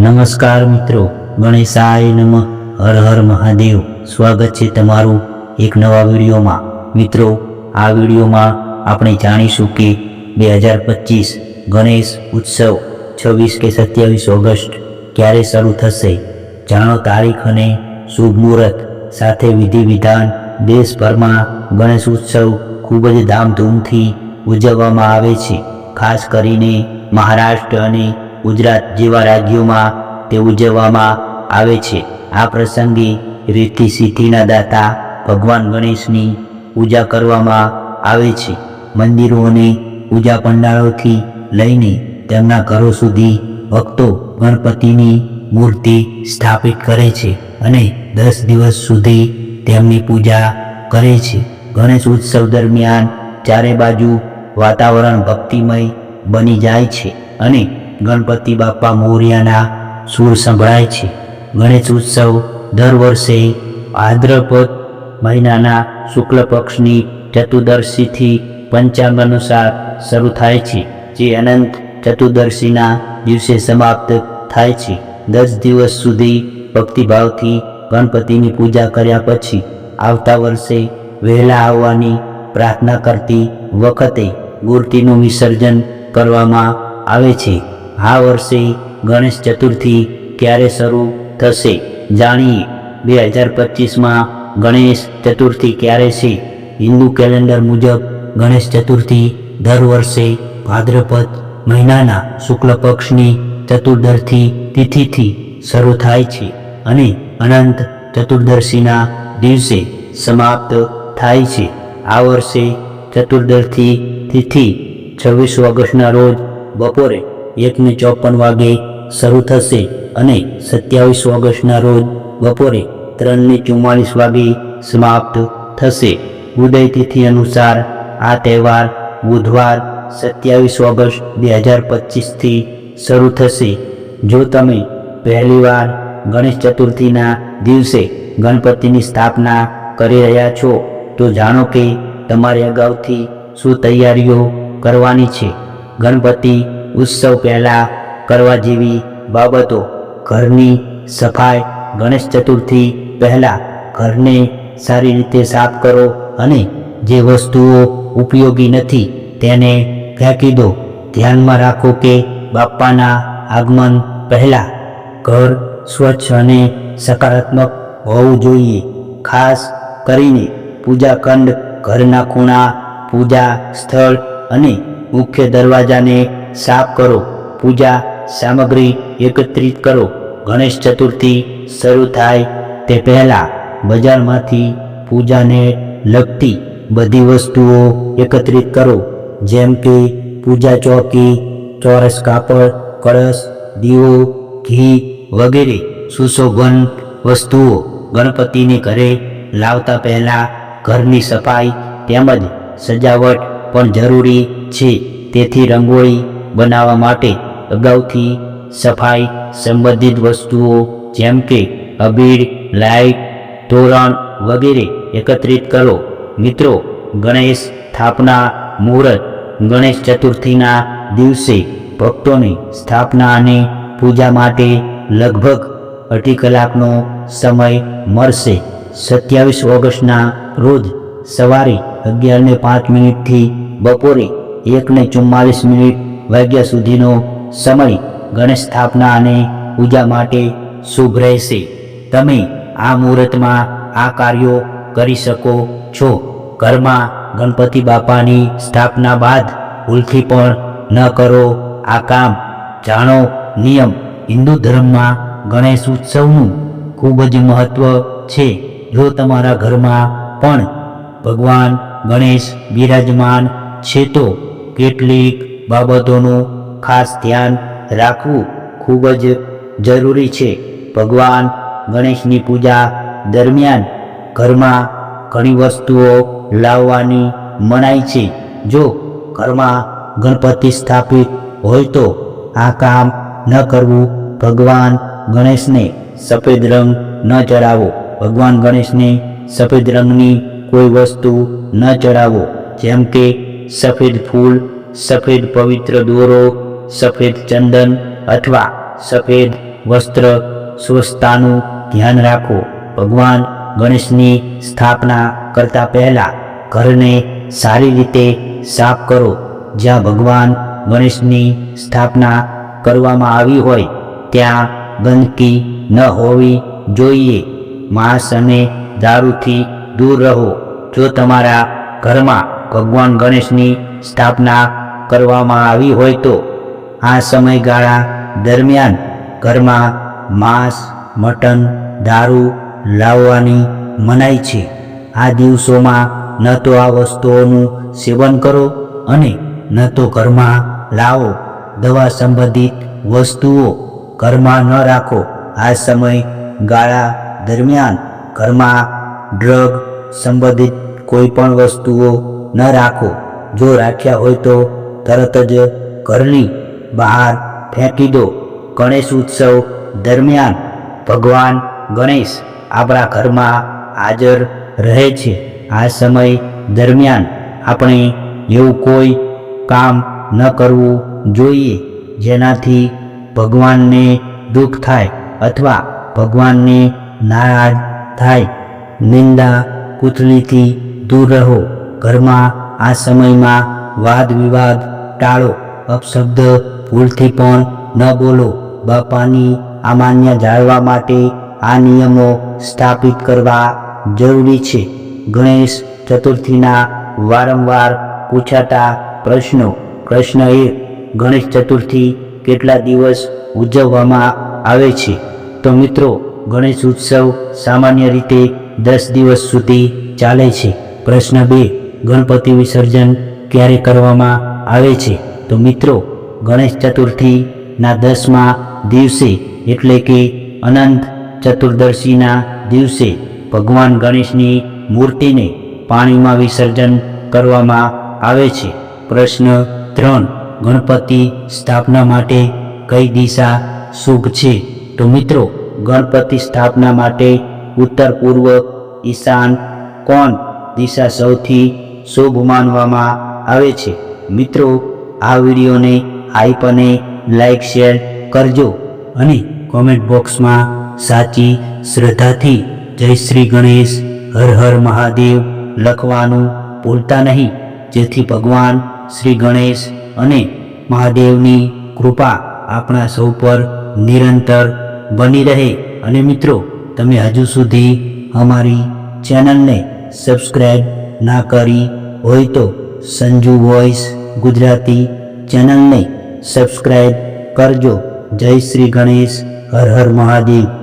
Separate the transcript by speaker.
Speaker 1: નમસ્કાર મિત્રો. ગણેશાય નમઃ. હર હર મહાદેવ. સ્વાગત છે તમારું એક નવા વિડીયોમાં. મિત્રો, આ વિડીયોમાં આપણે જાણીશું કે બે હજાર પચીસ ગણેશ ઉત્સવ છવ્વીસ કે સત્યાવીસ ઓગસ્ટ ક્યારે શરૂ થશે? જાણો તારીખ અને શુભ મુહૂર્ત. સાથે વિધિ વિધાન દેશભરમાં ગણેશ ઉત્સવ ખૂબ જ ધામધૂમથી ઉજવવામાં આવે છે. ખાસ કરીને મહારાષ્ટ્ર અને ગુજરાત જેવા રાજ્યોમાં તે ઉજવવામાં આવે છે. આ પ્રસંગે રીતિ સિદ્ધિના દાતા ભગવાન ગણેશની પૂજા કરવામાં આવે છે. મંદિરો અને પૂજા પંડાળોથી લઈને તેમના ઘરો સુધી ભક્તો ગણપતિની મૂર્તિ સ્થાપિત કરે છે અને દસ દિવસ સુધી તેમની પૂજા કરે છે. ગણેશ ઉત્સવ દરમિયાન ચારે બાજુ વાતાવરણ ભક્તિમય બની જાય છે અને ગણપતિ બાપા મોર્યાના સૂર સંભળાય છે. ગણેશ ઉત્સવ દર વર્ષે ભાદ્રપદ મહિનાના શુક્લ પક્ષની ચતુર્દશીથી પંચાંગ અનુસાર શરૂ થાય છે, જે અનંત ચતુર્દશીના દિવસે સમાપ્ત થાય છે. દસ દિવસ સુધી ભક્તિભાવથી ગણપતિની પૂજા કર્યા પછી આવતા વર્ષે વહેલા આવવાની પ્રાર્થના કરતી વખતે મૂર્તિનું વિસર્જન કરવામાં આવે છે. આ વર્ષે ગણેશ ચતુર્થી ક્યારે શરૂ થશે જાણીએ. બે હજાર પચીસમાં ગણેશ ચતુર્થી ક્યારે છે? હિન્દુ કેલેન્ડર મુજબ ગણેશ ચતુર્થી દર વર્ષે ભાદ્રપદ મહિનાના શુક્લ પક્ષની ચતુર્દશી તિથિથી શરૂ થાય છે અને અનંત ચતુર્દશીના દિવસે સમાપ્ત થાય છે. આ વર્ષે ચતુર્દશી તિથિ છવ્વીસ ઓગસ્ટના રોજ બપોરે એકને ચોપન વાગે શરૂ થશે અને સત્યાવીસ ઓગસ્ટના રોજ બપોરે ત્રણને ચુમ્માલીસ વાગે સમાપ્ત થશે. ઉદય તિથિ અનુસાર આ તહેવાર બુધવાર સત્યાવીસ ઓગસ્ટ બે હજાર પચીસથી શરૂ થશે. જો તમે પહેલીવાર ગણેશ ચતુર્થીના દિવસે ગણપતિની સ્થાપના કરી રહ્યા છો, તો જાણો કે તમારે અગાઉથી શું તૈયારીઓ કરવાની છે. ગણપતિ ઉત્સવ પહેલાં કરવા જેવી બાબતો ઘરની સફાઈ, ગણેશ ચતુર્થી પહેલાં ઘરને સારી રીતે સાફ કરો અને જે વસ્તુઓ ઉપયોગી નથી તેને ફેંકી દો. ધ્યાનમાં રાખો કે બાપ્પાના આગમન પહેલાં ઘર સ્વચ્છ અને સકારાત્મક હોવું જોઈએ. ખાસ કરીને પૂજાખંડ ઘરના ખૂણા, પૂજા સ્થળ અને મુખ્ય દરવાજાને સાફ કરો, પૂજા સામગ્રી એકત્રિત કરો. ગણેશ ચતુર્થી શરૂ થાય તે પહેલાં બજારમાંથી પૂજાને લગતી બધી વસ્તુઓ એકત્રિત કરો. જેમ કે પૂજા ચોકી, ચોરસ કાપડ, કળશ, દીવો, ઘી વગેરે સુશોભન વસ્તુઓ ગણપતિને ઘરે લાવતા પહેલાં ઘરની સફાઈ તેમજ સજાવટ પણ જરૂરી છે. તેથી રંગોળી બનાવવા માટે અગાઉથી સફાઈ સંબંધિત વસ્તુઓ, જેમ કે અબીડ લાઇટ ધોરણ વગેરે એકત્રિત કરો. મિત્રો, ગણેશ સ્થાપના મુહૂર્ત ગણેશ ચતુર્થીના દિવસે ભક્તોની સ્થાપના અને પૂજા માટે લગભગ અઢી કલાકનો સમય મળશે. સત્યાવીસ ઓગસ્ટના રોજ સવારે અગિયારને પાંચ મિનિટથી બપોરે એકને ચુમ્માલીસ મિનિટ વાગ્યા સુધીનો સમય ગણેશ સ્થાપના અને પૂજા માટે શુભ રહેશે. તમે આ મુહૂર્તમાં આ કાર્યો કરી શકો છો. ઘરમાં ગણપતિ બાપાની સ્થાપના બાદ ભૂલથી પણ ન કરો આ કામ. જાણો, નિયમ હિન્દુ ધર્મમાં ગણેશ ઉત્સવનું ખૂબ જ મહત્વ છે. જો તમારા ઘરમાં પણ ભગવાન ગણેશ બિરાજમાન છે તો કેટલીક બાબતોનું ખાસ ધ્યાન રાખવું ખૂબ જ જરૂરી છે. ભગવાન ગણેશની પૂજા દરમિયાન ઘરમાં ઘણી વસ્તુઓ લાવવાની મનાઈ છે. જો ઘરમાં ગણપતિ સ્થાપિત હોય તો આ કામ ન કરવું. ભગવાન ગણેશને સફેદ રંગ ન ચડાવો. ભગવાન ગણેશને સફેદ રંગની કોઈ વસ્તુ ન ચડાવો. જેમ કે સફેદ ફૂલ સફેદ પવિત્ર દોરો, સફેદ ચંદન અથવા સફેદ વસ્ત્ર સ્વચ્છતાનું ધ્યાન રાખો. ભગવાન ગણેશની સ્થાપના કરતા પહેલા ઘરને સારી રીતે સાફ કરો. જ્યાં ભગવાન ગણેશની સ્થાપના કરવામાં આવી હોય, ત્યાં ગંદકી ન હોવી જોઈએ. માંસ અને દારૂથી દૂર રહો. જો તમારા ઘરમાં ભગવાન ગણેશની સ્થાપના કરવામાં આવી હોય તો આ સમયગાળા દરમિયાન ઘરમાં માંસ, મટન, દારૂ લાવવાની મનાઈ છે. આ દિવસોમાં ન તો આ વસ્તુઓનું સેવન કરો અને ન તો ઘરમાં લાવો. દવા સંબંધિત વસ્તુઓ ઘરમાં ન રાખો. આ સમય ગાળા દરમિયાન ઘરમાં ડ્રગ સંબંધિત કોઈ પણ વસ્તુઓ ન રાખો. જો રાખ્યા હોય તો તરત જ ઘરની બહાર ફેંકી દો. ગણેશ ઉત્સવ દરમિયાન ભગવાન ગણેશ આપણા ઘરમાં હાજર રહે છે. આ સમય દરમિયાન આપણે એવું કોઈ કામ ન કરવું જોઈએ. જેનાથી ભગવાનને દુઃખ થાય અથવા ભગવાનને નારાજ થાય. નિંદા કુથલીથી દૂર રહો. ઘરમાં આ સમયમાં વાદ વિવાદ, ટાળો, અપશબ્દ, ભૂલથી પણ ન બોલો. બાપાની અમાન્ય જાળવા માટે આ નિયમો સ્થાપિત કરવા જરૂરી છે. ગણેશ ચતુર્થીના વારંવાર પૂછાતા પ્રશ્નો. પ્રશ્ન એક ગણેશ ચતુર્થી કેટલા દિવસ ઉજવવામાં આવે છે? તો મિત્રો, ગણેશ ઉત્સવ સામાન્ય રીતે દસ દિવસ સુધી ચાલે છે. પ્રશ્ન બે, ગણપતિ વિસર્જન ક્યારે કરવામાં આવે છે? તો મિત્રો, ગણેશ ચતુર્થીના દસમા દિવસે એટલે કે અનંત ચતુર્દશીના દિવસે ભગવાન ગણેશની મૂર્તિને પાણીમાં વિસર્જન કરવામાં આવે છે. પ્રશ્ન ત્રણ, ગણપતિ સ્થાપના માટે કઈ દિશા શુભ છે? તો મિત્રો, ગણપતિ સ્થાપના માટે ઉત્તર પૂર્વ ઈશાન કોણ દિશા સૌથી શુભ માનવામાં આવે છે. મિત્રો, આ વિડીયોને હાઈપ અને લાઈક શેર કરજો અને કોમેન્ટ બોક્સમાં સાચી શ્રદ્ધાથી જય શ્રી ગણેશ, હર હર મહાદેવ લખવાનું ભૂલતા નહીં. જેથી ભગવાન શ્રી ગણેશ અને મહાદેવની કૃપા આપણા સૌ પર નિરંતર બની રહે. અને મિત્રો, તમે હજુ સુધી અમારી ચેનલને સબસ્ક્રાઈબ ના કરી હોય તો સંજુ વોઇસ ગુજરાતી ચેનલને સબસ્ક્રાઈબ કરજો. જય શ્રી ગણેશ, હર હર મહાદેવ.